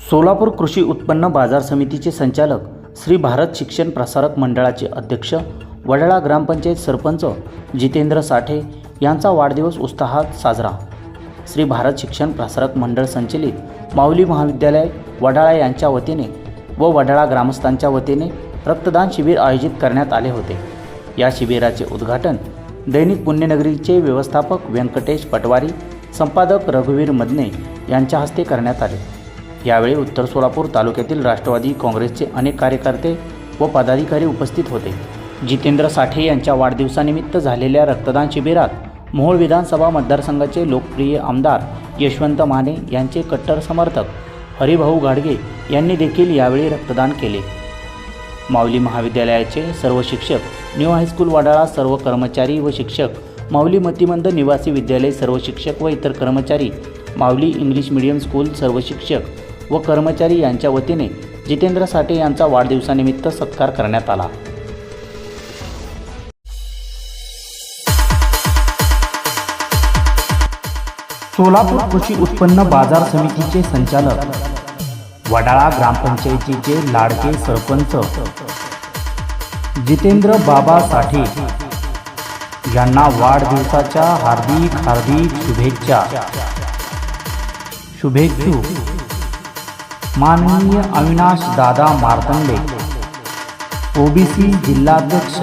सोलापूर कृषी उत्पन्न बाजार समितीचे संचालक श्री भारत शिक्षण प्रसारक मंडळाचे अध्यक्ष वडाळा ग्रामपंचायत सरपंच जितेंद्र साठे यांचा वाढदिवस उत्साहात साजरा. श्री भारत शिक्षण प्रसारक मंडळ संचलित माऊली महाविद्यालय वडाळा यांच्या वतीने व वडाळा ग्रामस्थांच्या वतीने रक्तदान शिबिर आयोजित करण्यात आले होते. या शिबिराचे उद्घाटन दैनिक पुण्यनगरीचे व्यवस्थापक व्यंकटेश पटवारी संपादक रघुवीर मदने यांच्या हस्ते करण्यात आले. यावेळी उत्तर सोलापूर तालुक्यातील राष्ट्रवादी काँग्रेसचे अनेक कार्यकर्ते व पदाधिकारी उपस्थित होते. जितेंद्र साठे यांच्या वाढदिवसानिमित्त झालेल्या रक्तदान शिबिरात मोहोळ विधानसभा मतदारसंघाचे लोकप्रिय आमदार यशवंत माने यांचे कट्टर समर्थक हरिभाऊ गाडगे यांनी देखील यावेळी रक्तदान केले. माऊली महाविद्यालयाचे सर्व शिक्षक न्यू हायस्कूल वाडाळा सर्व कर्मचारी व शिक्षक माऊली मतिमंद निवासी विद्यालय सर्व शिक्षक व इतर कर्मचारी माऊली इंग्लिश मीडियम स्कूल सर्व शिक्षक व कर्मचारी यांच्या वतीने जितेंद्र साठे यांचा वाढदिवसानिमित्त सत्कार करण्यात आला. सोलापूर कृषी उत्पन्न बाजार समितीचे संचालक वडाळा ग्रामपंचायतीचे लाडके सरपंच जितेंद्र बाबा साठे यांना वाढदिवसाच्या हार्दिक हार्दिक शुभेच्छा. शुभेच्छू. माननीय अविनाश दादा मार्तंडे ओबीसी जिल्हाध्यक्ष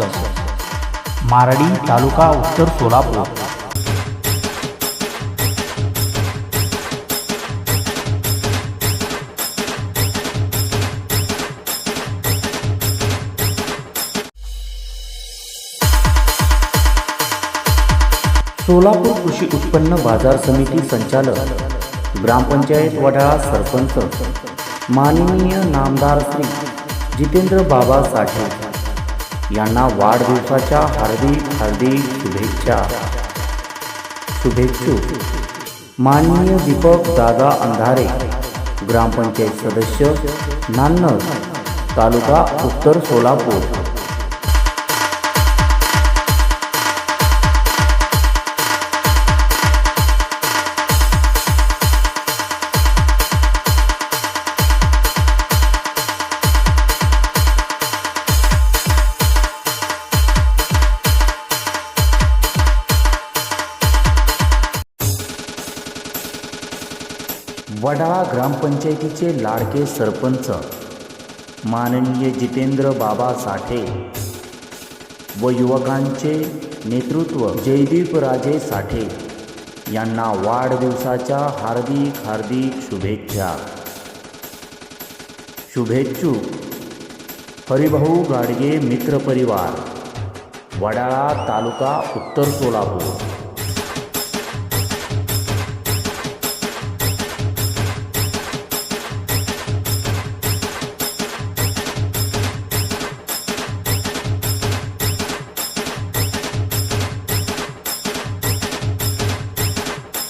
मारडी तालुका उत्तर सोलापूर. सोलापूर कृषी उत्पन्न बाजार समिती संचालक ग्रामपंचायत वडाळा सरपंच माननीय नामदार श्री जितेंद्र बाबा साठे यांना वाढदिवसाच्या हार्दिक हार्दिक शुभेच्छा. शुभेच्छू. माननीय दीपक दादा अंधारे ग्रामपंचायत सदस्य नान्नज तालुका उत्तर सोलापूर. वडाळा ग्रामपंचायतीचे लाडके सरपंच माननीय जितेंद्र बाबा साठे व युवकांचे नेतृत्व जयदीप राजे साठे यांना वाढदिवसाच्या हार्दिक हार्दिक शुभेच्छा. शुभेच्छू. हरिभाऊ गाडगे मित्रपरिवार वडाळा तालुका उत्तर सोलापूर.